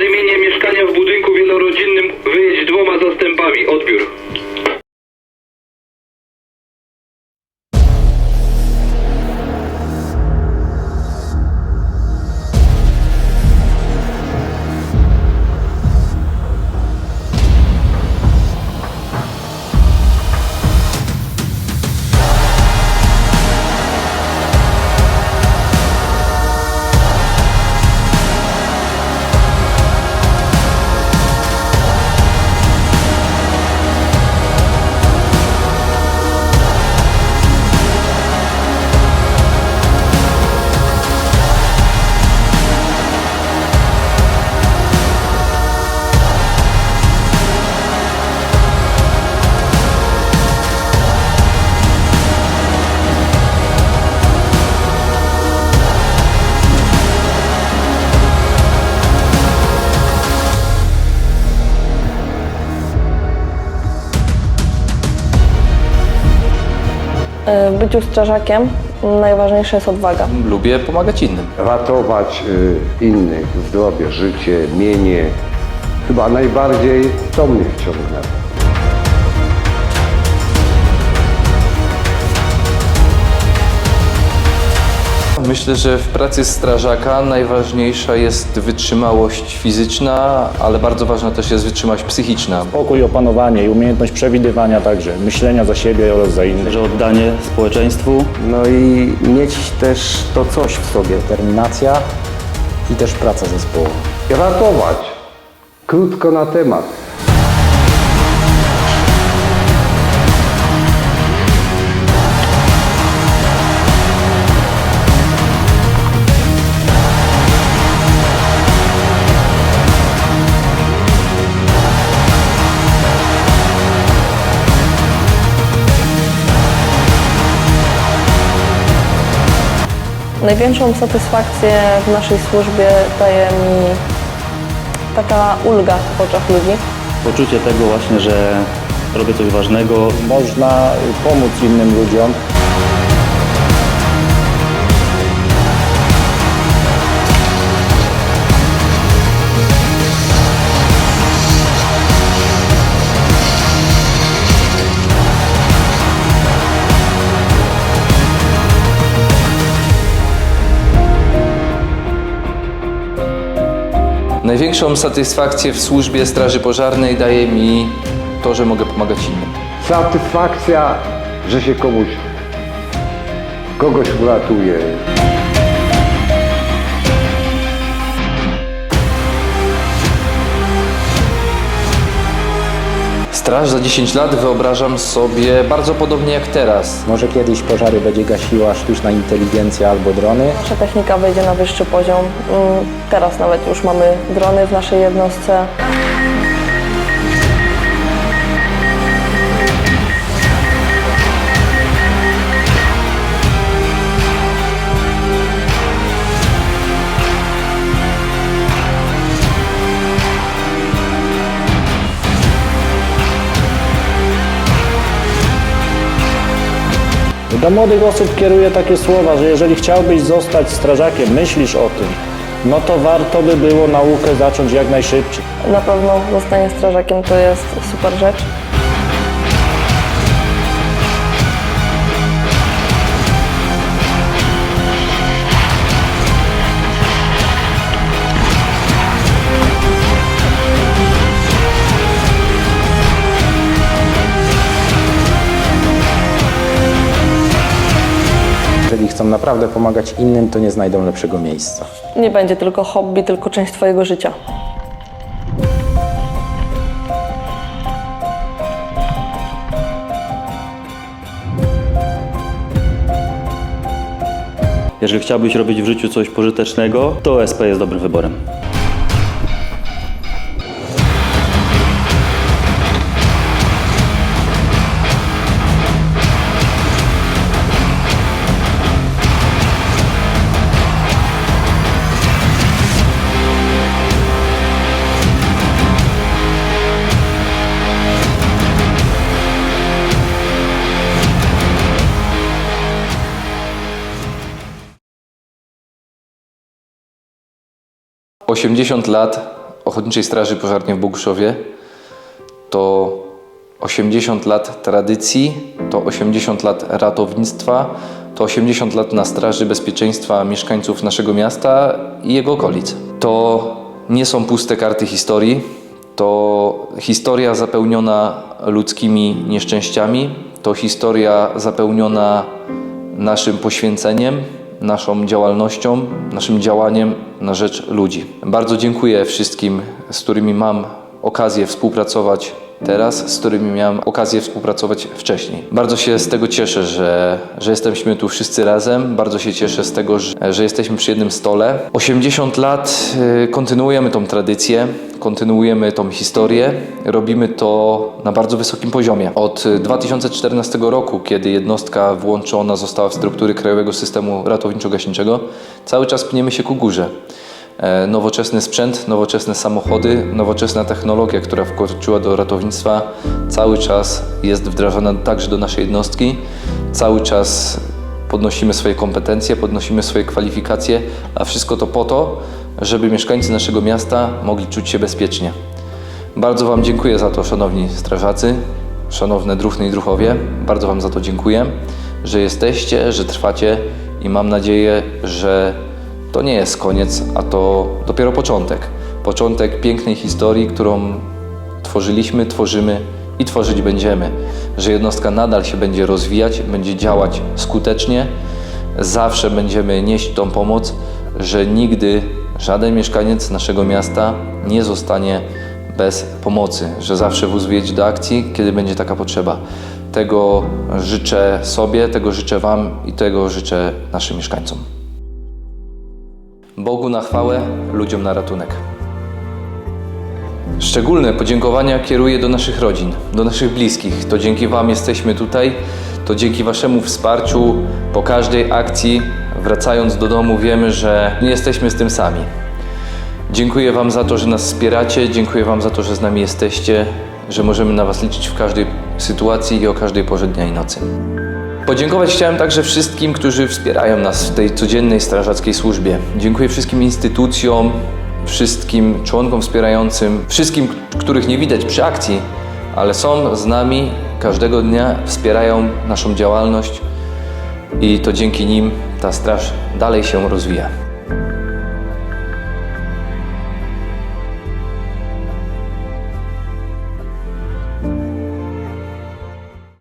zadymienie mieszkania w budynku wielorodzinnym. Wyjedź dwoma zastępami. Odbiór. W byciu strażakiem najważniejsza jest odwaga. Lubię pomagać innym. ratować y, innych, zdrowie, życie, mienie. Chyba najbardziej to mnie wciągnęło. Myślę, że w pracy strażaka najważniejsza jest wytrzymałość fizyczna, ale bardzo ważna też jest wytrzymałość psychiczna. Pokój, opanowanie i umiejętność przewidywania także, myślenia za siebie oraz za innych. że oddanie społeczeństwu No i mieć też to coś w sobie, determinacja i też praca zespołowa. Ratować. Krótko na temat. Największą satysfakcję w naszej służbie daje mi taka ulga w oczach ludzi. poczucie tego właśnie, że robię coś ważnego, Można pomóc innym ludziom. Największą satysfakcję w służbie Straży Pożarnej daje mi to, że mogę pomagać innym. Satysfakcja, że się komuś, kogoś uratuje. Straż za 10 lat wyobrażam sobie bardzo podobnie jak teraz. Może kiedyś pożary będzie gasiła sztuczna inteligencja albo drony. Nasza technika wejdzie na wyższy poziom. Mm, Teraz nawet już mamy drony w naszej jednostce. Do młodych osób kieruję takie słowa, że jeżeli chciałbyś zostać strażakiem, myślisz o tym, no to warto by było naukę zacząć jak najszybciej. Na pewno zostanie strażakiem to jest super rzecz. Jeżeli chcą naprawdę pomagać innym, to nie znajdą lepszego miejsca. Nie będzie tylko hobby, tylko część Twojego życia. jeżeli chciałbyś robić w życiu coś pożytecznego, to SP jest dobrym wyborem. Osiemdziesiąt lat Ochotniczej Straży Pożarnej w Boguszowie to 80 lat tradycji, to 80 lat ratownictwa, to 80 lat na straży bezpieczeństwa mieszkańców naszego miasta i jego okolic. To nie są puste karty historii, to historia zapełniona ludzkimi nieszczęściami, to historia zapełniona naszym poświęceniem, naszą działalnością, naszym działaniem na rzecz ludzi. Bardzo dziękuję wszystkim, z którymi mam okazję współpracować teraz, z którymi miałem okazję współpracować wcześniej. Bardzo się z tego cieszę, że, że jesteśmy tu wszyscy razem. Bardzo się cieszę z tego, że, że jesteśmy przy jednym stole. 80 lat y, kontynuujemy tą tradycję, kontynuujemy tą historię. Robimy to na bardzo wysokim poziomie. Od 2014 roku, kiedy jednostka włączona została w struktury Krajowego Systemu Ratowniczo-Gaśniczego, cały czas pniemy się ku górze. E, Nowoczesny sprzęt, nowoczesne samochody, nowoczesna technologia, która wkroczyła do ratownictwa, cały czas jest wdrażana także do naszej jednostki. Cały czas podnosimy swoje kompetencje, podnosimy swoje kwalifikacje, a wszystko to po to, żeby mieszkańcy naszego miasta mogli czuć się bezpiecznie. Bardzo Wam dziękuję za to, szanowni strażacy, szanowne druhny i druhowie. Bardzo Wam za to dziękuję, że jesteście, że trwacie i mam nadzieję, że to nie jest koniec, a to dopiero początek. Początek pięknej historii, którą tworzyliśmy, tworzymy i tworzyć będziemy. Że jednostka nadal się będzie rozwijać, będzie działać skutecznie, zawsze będziemy nieść tą pomoc, że nigdy żaden mieszkaniec naszego miasta nie zostanie bez pomocy, że zawsze wóz wyjedzie do akcji, kiedy będzie taka potrzeba. Tego życzę sobie, tego życzę Wam i tego życzę naszym mieszkańcom. Bogu na chwałę, ludziom na ratunek. Szczególne podziękowania kieruję do naszych rodzin, do naszych bliskich. To dzięki Wam jesteśmy tutaj, to dzięki Waszemu wsparciu po każdej akcji, wracając do domu, wiemy, że nie jesteśmy z tym sami. Dziękuję Wam za to, że nas wspieracie, dziękuję Wam za to, że z nami jesteście, że możemy na Was liczyć w każdej sytuacji i o każdej porze dnia i nocy. Podziękować chciałem także wszystkim, którzy wspierają nas w tej codziennej strażackiej służbie. Dziękuję wszystkim instytucjom, wszystkim członkom wspierającym, wszystkim, których nie widać przy akcji, ale są z nami każdego dnia, wspierają naszą działalność i to dzięki nim ta straż dalej się rozwija.